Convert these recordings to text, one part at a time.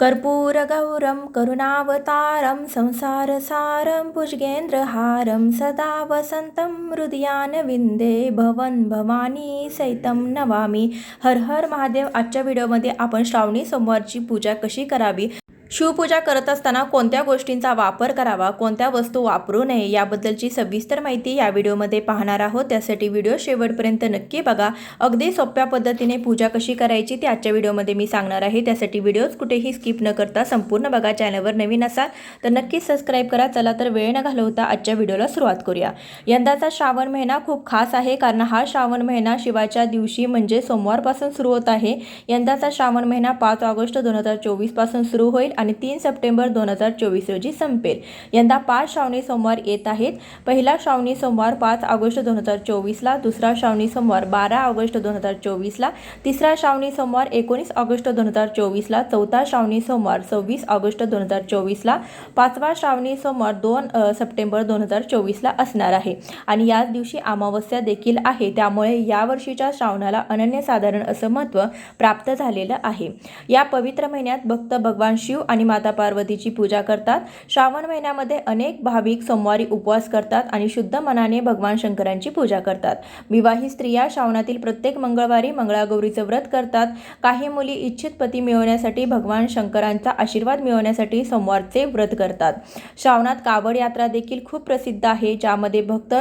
कर्पूरगौरं करुणावतारं संसारसारं भुजगेन्द्रहारं सदा वसन्तं हृदयानविन्दे भवन भवानी सैतं नवामी हर हर महादेव आजच्या व्हिडिओमध्ये आपण श्रावणी सोमवारची पूजा कशी करावी? शिवपूजा करत असताना कोणत्या गोष्टींचा वापर करावा कोणत्या वस्तू वापरू नये याबद्दलची सविस्तर माहिती या व्हिडिओमध्ये पाहणार आहोत. त्यासाठी व्हिडिओ शेवटपर्यंत नक्की बघा. अगदी सोप्या पद्धतीने पूजा कशी करायची ती आजच्या व्हिडिओमध्ये मी सांगणार आहे. त्यासाठी व्हिडिओज कुठेही स्किप न करता संपूर्ण बघा. चॅनलवर नवीन असाल तर नक्कीच सबस्क्राईब करा. चला तर वेळ न घालवता आजच्या व्हिडिओला सुरुवात करूया. यंदाचा श्रावण महिना खूप खास आहे कारण हा श्रावण महिना शिवाच्या दिवशी म्हणजे सोमवारपासून सुरू होत आहे. यंदाचा श्रावण महिना पाच ऑगस्ट दोन हजार चोवीसपासून सुरू होईल आणि तीन सप्टेंबर दोन हजार चोवीस रोजी संपेल. यंदा पाच श्रावणी सोमवार येत आहेत. पहिला श्रावणी सोमवार पाच ऑगस्ट दोन हजार चोवीसला दुसरा श्रावणी सोमवार बारा ऑगस्ट दोन हजार चोवीसला तिसरा श्रावणी सोमवार एकोणीस ऑगस्ट दोन हजार चोवीसला चौथा श्रावणी सोमवार सव्वीस ऑगस्ट दोन हजार चोवीसला पाचवा श्रावणी सोमवार दोन सप्टेंबर दोन हजार चोवीसला असणार आहे. आणि याच दिवशी अमावस्या देखील आहे. त्यामुळे यावर्षीच्या श्रावणाला अनन्यसाधारण असं महत्त्व प्राप्त झालेलं आहे. या पवित्र महिन्यात भक्त भगवान शिव आणि माता पार्वतीची पूजा करतात. श्रावण महिन्यामध्ये अनेक भाविक सोमवारी उपवास करतात आणि शुद्ध मनाने भगवान शंकरांची पूजा करतात. विवाहित स्त्रिया श्रावणातील प्रत्येक मंगळवारी मंगळागौरीचं व्रत करतात. काही मुली इच्छित पती मिळवण्यासाठी भगवान शंकरांचा आशीर्वाद मिळवण्यासाठी सोमवारचे व्रत करतात. श्रावणात कावड यात्रा देखील खूप प्रसिद्ध आहे ज्यामध्ये भक्त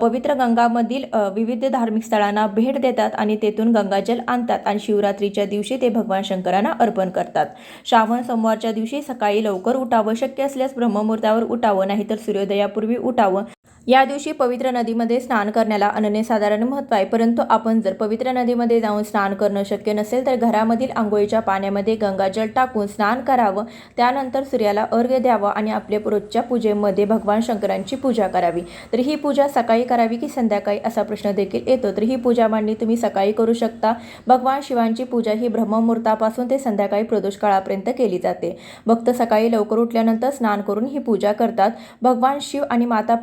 पवित्र गंगामधील विविध धार्मिक स्थळांना भेट देतात आणि तेथून गंगाजल आणतात आणि शिवरात्रीच्या दिवशी ते भगवान शंकरांना अर्पण करतात. श्रावण सोमवार सोमवारच्या दिवशी सकाळी लवकर उठावं. शक्य असल्यास ब्रह्ममुहूर्तावर उठावं नाहीतर सूर्योदयापूर्वी उठावं. या दिवशी पवित्र नदीमध्ये स्नान करण्याला अनन्यसाधारण महत्त्व आहे. परंतु आपण जर पवित्र नदीमध्ये जाऊन स्नान करणं शक्य नसेल तर घरामधील आंघोळीच्या पाण्यामध्ये गंगाजल टाकून स्नान करावं. त्यानंतर सूर्याला अर्घ्य द्यावं आणि आपल्या रोजच्या पूजेमध्ये भगवान शंकरांची पूजा करावी. तर ही पूजा सकाळी करावी की संध्याकाळी असा प्रश्न देखील येतो. तर ही पूजा मांडणी तुम्ही सकाळी करू शकता. भगवान शिवांची पूजा ही ब्रह्ममुहूर्तापासून ते संध्याकाळी प्रदोष काळापर्यंत केली जाते. भक्त सकाळी लवकर उठल्यानंतर स्नान करून ही पूजा करतात. भगवान शिव आणि माता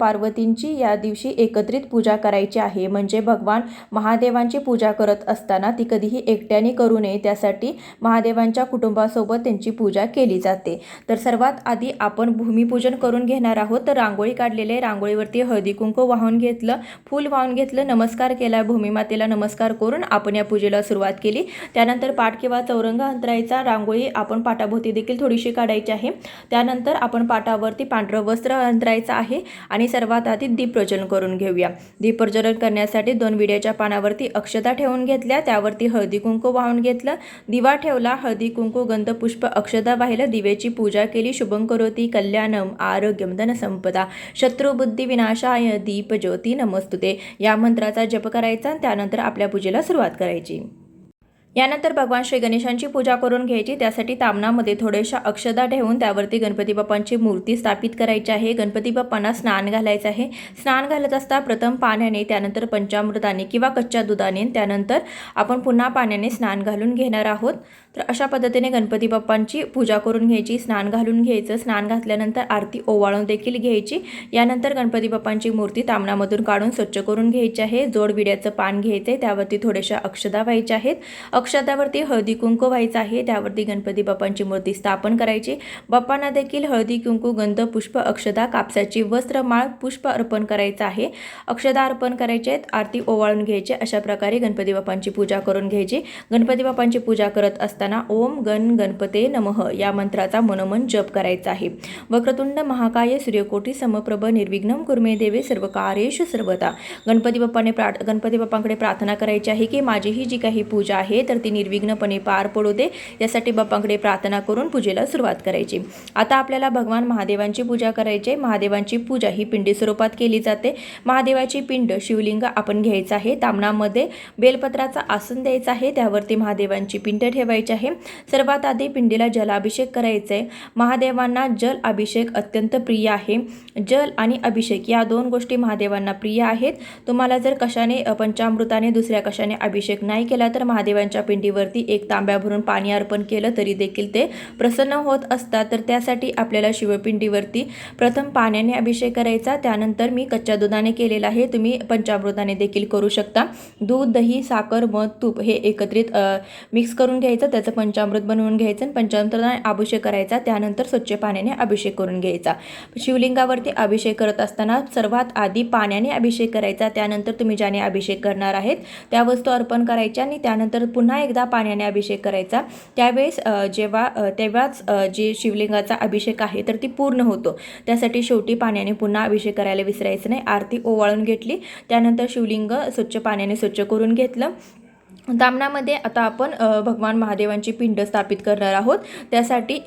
पार्वतींची या दिवशी एकत्रित पूजा करायची आहे. म्हणजे भगवान महादेवांची पूजा करत असताना ती कधीही एकट्याने करू नये. त्यासाठी महादेवांच्या कुटुंबासोबत त्यांची पूजा केली जाते. तर सर्वात आधी आपण भूमिपूजन करून घेणार आहोत. तर रांगोळी काढलेले रांगोळीवरती हळदी कुंकू वाहून घेतलं फूल वाहून घेतलं नमस्कार केला भूमिमातेला नमस्कार करून आपण या पूजेला सुरुवात केली. त्यानंतर पाठ किंवा चौरंग अंतरायचा रांगोळी आपण पाटाभोवती देखील थोडीशी काढायची आहे. त्यानंतर आपण पाटावरती पांढरं वस्त्र अंतरायचं आहे. आणि सर्वात आधी दीप प्रज्वलन करून घेऊया. दीप प्रज्वलन करण्यासाठी दोन विड्याच्या पानावरती अक्षता ठेवून घेतल्या. त्यावरती हळदी कुंकू वाहून घेतलं. दिवा ठेवला. हळदी कुंकू गंध पुष्प अक्षता वाहिलं. दिव्याची पूजा केली. शुभं करोती कल्याणम आरोग्यम धनसंपदा. शत्रुबुद्धी विनाशाय दीप ज्योती नमस्तुते. या मंत्राचा जप करायचा आणि त्यानंतर आपल्या पूजेला सुरुवात करायची. यानंतर भगवान श्री गणेशांची पूजा करून घ्यायची. त्यासाठी तामणामध्ये थोड्याशा अक्षदा ठेवून त्यावरती गणपती बाप्पांची मूर्ती स्थापित करायची आहे. गणपती बाप्पांना स्नान घालायचं आहे. स्नान घालत असता प्रथम पाण्याने त्यानंतर पंचामृताने किंवा कच्च्या दुधाने त्यानंतर आपण पुन्हा पाण्याने स्नान घालून घेणार आहोत. तर अशा पद्धतीने गणपती बाप्पांची पूजा करून घ्यायची. स्नान घालून घ्यायचं. स्नान घातल्यानंतर आरती ओवाळून देखील घ्यायची. यानंतर गणपती बाप्पांची मूर्ती तामणामधून काढून स्वच्छ करून घ्यायची आहे. जोडविड्याचं पान घ्यायचं आहे त्यावरती थोड्याशा अक्षदा व्हायच्या आहेत. अक्षतावरती हळदी कुंकू व्हायचं आहे. त्यावरती गणपती बाप्पांची मूर्ती स्थापन करायची. बाप्पांना देखील हळदी कुंकू गंध पुष्प अक्षता कापसाची वस्त्र माळ पुष्प अर्पण करायचं आहे. अक्षता अर्पण करायचे आहेत. आरती ओवाळून घ्यायचे. अशा प्रकारे गणपती बाप्पांची पूजा करून घ्यायची. गणपती बाप्पांची पूजा करत असताना ओम गण गणपते नमः या मंत्राचा मनोमन जप करायचा आहे. वक्रतुंड महाकाय सूर्यकोटी समप्रभ निर्विघ्नम कुर्मे देवे सर्व कार्येश सर्वता गणपती बाप्पाने प्रार्थ गणपती बाप्पांकडे प्रार्थना करायची आहे की माझी ही जी काही पूजा आहे तर ती निर्विघ्नपणे पार पडू दे. यासाठी बाप्पांकडे प्रार्थना करून पूजेला सुरुवात करायची. आता आपल्याला भगवान महादेवांची पूजा करायची महादेवांची पूजा ही पिंडी स्वरूपात केली जाते. महादेवाची पिंड शिवलिंग आपण घ्यायचं आहे. तामणामध्ये बेलपत्राचा आसन द्यायचा आहे. त्यावरती महादेवांची पिंड ठेवायची आहे. सर्वात आधी पिंडीला जलाभिषेक करायचा आहे महादेवांना जल अभिषेक अत्यंत प्रिय आहे. जल आणि अभिषेक या दोन गोष्टी महादेवांना प्रिय आहेत. तुम्हाला जर कशाने पंचामृताने दुसऱ्या कशाने अभिषेक नाही केला तर महादेवांच्या पिंडीवरती एक तांब्या भरून पाणी अर्पण केलं तरी देखील ते प्रसन्न होत असतात. तर त्यासाठी आपल्याला शिवपिंडीवरती प्रथम पाण्याने अभिषेक करायचा. त्यानंतर मी कच्च्या दुधाने केलेला आहे. तुम्ही पंचामृताने देखील करू शकता. दूध दही साखर मध तूप हे एकत्रित मिक्स करून घ्यायचं. त्याचं पंचामृत बनवून घ्यायचं आणि पंचामृताने अभिषेक करायचा. त्यानंतर स्वच्छ पाण्याने अभिषेक करून घ्यायचा. शिवलिंगावरती अभिषेक करत असताना सर्वात आधी पाण्याने अभिषेक करायचा. त्यानंतर तुम्ही ज्याने अभिषेक करणार आहेत त्या वस्तू अर्पण करायच्या आणि त्यानंतर पुन्हा पुन्हा एकदा पाण्याने अभिषेक करायचा. त्यावेळेस जेव्हा तेव्हाच जे शिवलिंगाचा अभिषेक आहे तर ती पूर्ण होतो. त्यासाठी शेवटी पाण्याने पुन्हा अभिषेक करायला विसरायचं नाही. आरती ओवाळून घेतली. त्यानंतर शिवलिंग स्वच्छ पाण्याने स्वच्छ करून घेतलं. तामणामध्ये आता आपण भगवान महादेवांची पिंड स्थापित करणार आहोत. त्यासाठी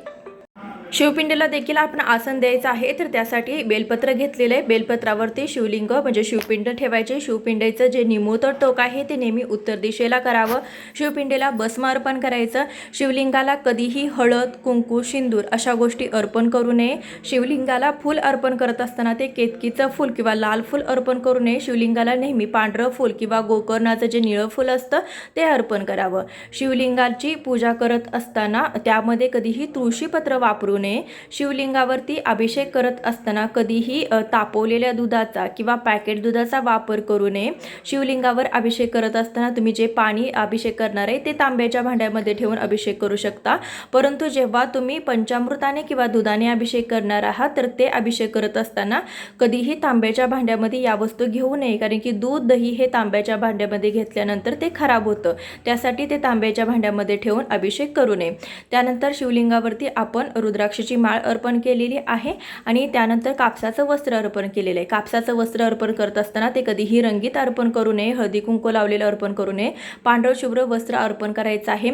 शिवपिंडीला देखील आपण आसन द्यायचं आहे तर त्यासाठी बेलपत्र घेतलेलं आहे. बेलपत्रावरती शिवलिंग म्हणजे शिवपिंड ठेवायचे. शिवपिंडीचं जे निमोतर टोक आहे ते नेहमी उत्तर दिशेला करावं. शिवपिंडीला भस्म अर्पण करायचं. शिवलिंगाला कधीही हळद कुंकू सिंदूर अशा गोष्टी अर्पण करू नये. शिवलिंगाला फूल अर्पण करत असताना ते केतकीचं फूल किंवा लाल फूल अर्पण करू नये. शिवलिंगाला नेहमी पांढरं फूल किंवा गोकर्णाचं जे निळं फूल असतं ते अर्पण करावं. शिवलिंगाची पूजा करत असताना त्यामध्ये कधीही तुळशीपत्र वापरू नये शिवलिंगावरती अभिषेक करत असताना कधीही तापवलेल्या दुधाचा किंवा पॅकेट दुधाचा वापर करू नये शिवलिंगावर अभिषेक करत असताना तुम्ही जे पाणी अभिषेक करणार आहे ते तांब्याच्या भांड्यामध्ये ठेवून अभिषेक करू शकता. परंतु जेव्हा तुम्ही पंचामृताने किंवा दुधाने अभिषेक करणार आहात तर ते अभिषेक करत असताना कधीही तांब्याच्या भांड्यामध्ये या वस्तू घेऊ नये. कारण की दूध दही हे तांब्याच्या भांड्यामध्ये घेतल्यानंतर ते खराब होतं. त्यासाठी ते तांब्याच्या भांड्यामध्ये ठेवून अभिषेक करू नये. त्यानंतर शिवलिंगावरती आपण रुद्राक्षाची माळ अर्पण केलेली आहे आणि त्यानंतर कापसाचं वस्त्र अर्पण केलेलं आहे. कापसाचं वस्त्र अर्पण करत असताना ते कधीही रंगीत अर्पण करू नये. हळदी कुंकू लावलेलं अर्पण करू नये. पांढरं शुभ्र वस्त्र अर्पण करायचं आहे.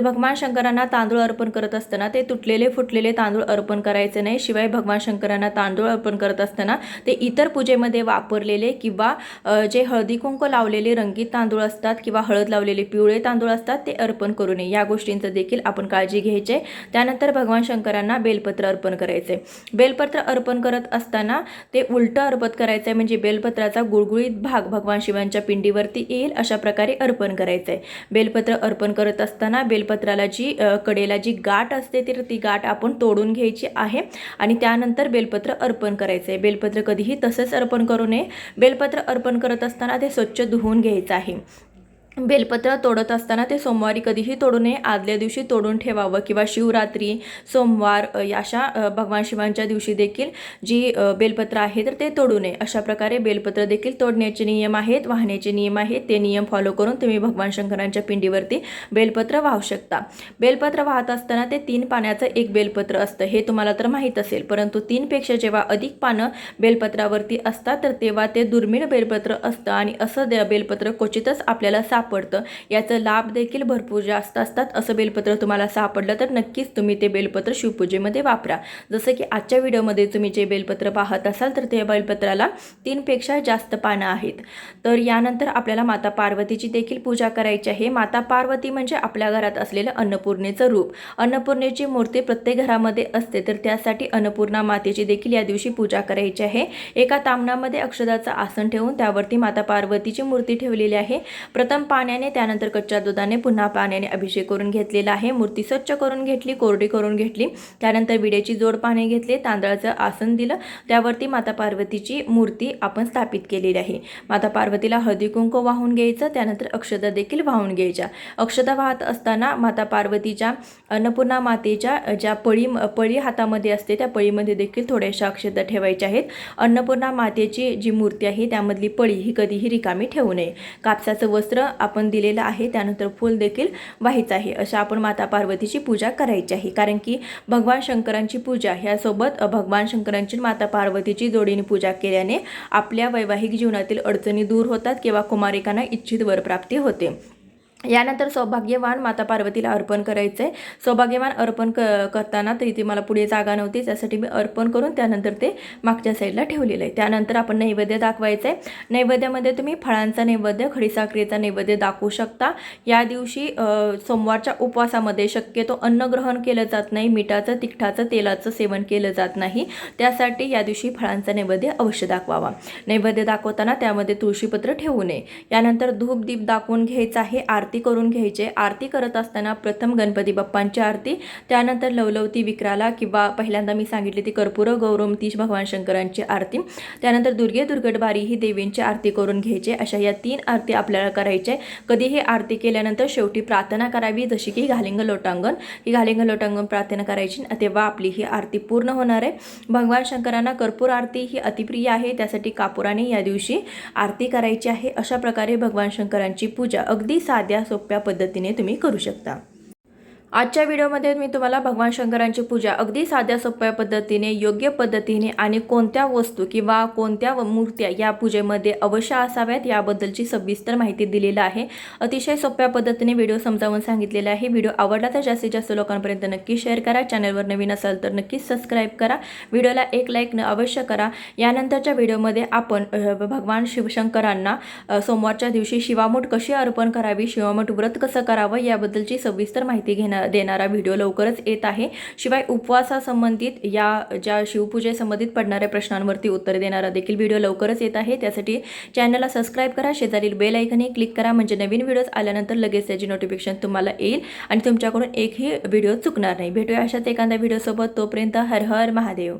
भगवान शंकरांना तांदूळ अर्पण करत असताना ते तुटलेले फुटलेले तांदूळ अर्पण करायचे नाही. शिवाय भगवान शंकरांना तांदूळ अर्पण करत असताना ते इतर पूजेमध्ये वापरलेले किंवा जे हळदी कुंकू लावलेले रंगीत तांदूळ असतात किंवा हळद लावलेले पिवळे तांदूळ असतात ते अर्पण करू नये. या गोष्टींचं देखील आपण काळजी घ्यायची त्यानंतर भगवान शंकरांना बेलपत्र अर्पण करायचे. बेलपत्र अर्पण करत असताना ते उलटं अर्पण करायचं आहे म्हणजे बेलपत्राचा गुळगुळीत भाग भगवान शिवांच्या पिंडीवरती येईल अशा प्रकारे अर्पण करायचं. आहे बेलपत्र अर्पण करत असताना बेलपत्राला जी कडेला जी गाठ असते तर ती गाठ आपण तोडून घ्यायची आहे आणि त्यानंतर बेलपत्र अर्पण करायचं. आहे बेलपत्र कधीही तसंच अर्पण करू नये. बेलपत्र अर्पण करत असताना ते स्वच्छ धुवून घ्यायचं आहे. बेलपत्र तोडत असताना ते सोमवारी कधीही तोडू नये. आदल्या दिवशी तोडून ठेवावं किंवा शिवरात्री सोमवार या अशा भगवान शिवांच्या दिवशी देखील जी बेलपत्र आहे तर ते तोडू नये. अशा प्रकारे बेलपत्र देखील तोडण्याचे नियम आहेत वाहण्याचे नियम आहेत. ते नियम फॉलो करून तुम्ही भगवान शंकरांच्या पिंडीवरती बेलपत्र वाहू शकता. बेलपत्र वाहत असताना ते तीन पाण्याचं एक बेलपत्र असतं. हे तुम्हाला तर माहीत असेल परंतु तीनपेक्षा जेव्हा अधिक पानं बेलपत्रावरती असतात तर तेव्हा ते दुर्मिळ बेलपत्र असतं आणि असं बेलपत्र क्वचितच आपल्याला सापडतं. याचं लाभ देखील भरपूर जास्त असतात. असं बेलपत्र तुम्हाला सापडलं तर नक्कीच तुम्ही ते बेलपत्र शिवपूजेमध्ये वापरा. जसं की आजच्या व्हिडिओमध्ये तुम्ही जे बेलपत्र पाहत असाल तर ते बेलपत्राला तीनपेक्षा जास्त पानं आहेत. तर यानंतर आपल्याला माता पार्वतीची देखील पूजा करायची आहे. माता पार्वती म्हणजे आपल्या घरात असलेलं अन्नपूर्णेचं रूप. अन्नपूर्णेची मूर्ती प्रत्येक घरामध्ये असते. तर त्यासाठी अन्नपूर्णा मातेची देखील या दिवशी पूजा करायची आहे. एका तामणामध्ये अक्षदाचं आसन ठेवून त्यावरती माता पार्वतीची मूर्ती ठेवलेली आहे. प्रथम पाण्याने त्यानंतर कच्च्या दुधाने पुन्हा पाण्याने अभिषेक करून घेतलेला आहे. मूर्ती स्वच्छ करून घेतली कोरडी करून घेतली. त्यानंतर विड्याची जोड पाने घेतले तांदळाचं आसन दिलं. त्यावरती माता पार्वतीची मूर्ती आपण स्थापित केलेली आहे. माता पार्वतीला हळदी कुंकू वाहून घ्यायचं त्यानंतर अक्षता देखील वाहून घ्यायच्या. अक्षता वाहत असताना माता पार्वतीच्या अन्नपूर्णा मातेच्या ज्या पळी पळी हातामध्ये असते त्या पळीमध्ये देखील थोड्याशा अक्षता ठेवायच्या आहेत. अन्नपूर्णा मातेची जी मूर्ती आहे त्यामधली पळी ही कधीही रिकामी ठेवू नये. कापसाचं वस्त्र आपण दिलेलं आहे त्यानंतर फूल देखील व्हायचं आहे. अशा आपण माता पार्वतीची पूजा करायची आहे. कारण की भगवान शंकरांची पूजा ह्यासोबत भगवान शंकरांची माता पार्वतीची जोडीने पूजा केल्याने आपल्या वैवाहिक जीवनातील अडचणी दूर होतात किंवा कुमारिकांना इच्छित वरप्राप्ती होते. यानंतर सौभाग्यवान माता पार्वतीला अर्पण करायचं. आहे सौभाग्यवान अर्पण क करताना तर इथे मला पुढे जागा नव्हती त्यासाठी मी अर्पण करून त्यानंतर ते मागच्या साईडला ठेवलेलं आहे. त्यानंतर आपण नैवेद्य दाखवायचं आहे नैवेद्यामध्ये तुम्ही फळांचा नैवेद्य खडीसाखरेचा नैवेद्य दाखवू शकता. या दिवशी सोमवारच्या उपवासामध्ये शक्यतो अन्न ग्रहण केलं जात नाही मिठाचं तिखटाचं तेलाचं सेवन केलं जात नाही. त्यासाठी या दिवशी फळांचा नैवेद्य अवश्य दाखवावा. नैवेद्य दाखवताना त्यामध्ये तुळशीपत्र ठेवू नये. यानंतर धूप दीप दाखवून घ्यायचं आहे. आरती आरती करून घ्यायचे. आरती करत असताना प्रथम गणपती बाप्पांची आरती त्यानंतर लवलवती विक्राला किंवा पहिल्यांदा मी सांगितली ती कर्पूर गौरमती भगवान शंकरांची आरती. त्यानंतर दुर्गे दुर्गटबारी ही देवींची आरती करून घ्यायचे. अशा या तीन आरती आपल्याला करायचे. कधीही आरती केल्यानंतर शेवटी प्रार्थना करावी जशी की घालिंग लोटांगण. ही घालिंग लोटांगण प्रार्थना करायची तेव्हा आपली ही आरती पूर्ण होणार आहे. भगवान शंकरांना कर्पूर आरती ही अतिप्रिय आहे. त्यासाठी कापुराने या दिवशी आरती करायची आहे. अशा प्रकारे भगवान शंकरांची पूजा अगदी साध्या सोप्या पद्धतीने तुम्ही करू शकता. आजच्या व्हिडिओमध्ये मी तुम्हाला भगवान शंकरांची पूजा अगदी साध्या सोप्या पद्धतीने योग्य पद्धतीने आणि कोणत्या वस्तू किंवा कोणत्या मूर्त्या या पूजेमध्ये अवश्य असाव्यात याबद्दलची सविस्तर माहिती दिलेली आहे. अतिशय सोप्या पद्धतीने व्हिडिओ समजावून सांगितलेला आहे. व्हिडिओ आवडला तर जास्तीत जास्त लोकांपर्यंत नक्की शेअर करा. चॅनलवर नवीन असाल तर नक्कीच सबस्क्राईब करा. व्हिडिओला एक लाईक न अवश्य करा. यानंतरच्या व्हिडिओमध्ये आपण भगवान शिवशंकरांना सोमवारच्या दिवशी शिवामूठ कशी अर्पण करावी शिवामूठ व्रत कसं करावं याबद्दलची सविस्तर माहिती घेणार देणारा व्हिडिओ लवकरच येत आहे. शिवाय उपवासासंबंधित या ज्या शिवपूजेसंबंधित पडणाऱ्या प्रश्नांवरती उत्तर देणारा देखील व्हिडिओ लवकरच येत आहे. त्यासाठी चॅनलला सबस्क्राईब करा शेजारील बेल ऐकने क्लिक करा म्हणजे नवीन व्हिडिओज आल्यानंतर लगेच त्याची नोटिफिकेशन तुम्हाला येईल आणि तुमच्याकडून एकही व्हिडिओ चुकणार नाही. भेटूया अशाच एखाद्या व्हिडिओसोबत. तोपर्यंत हर हर महादेव.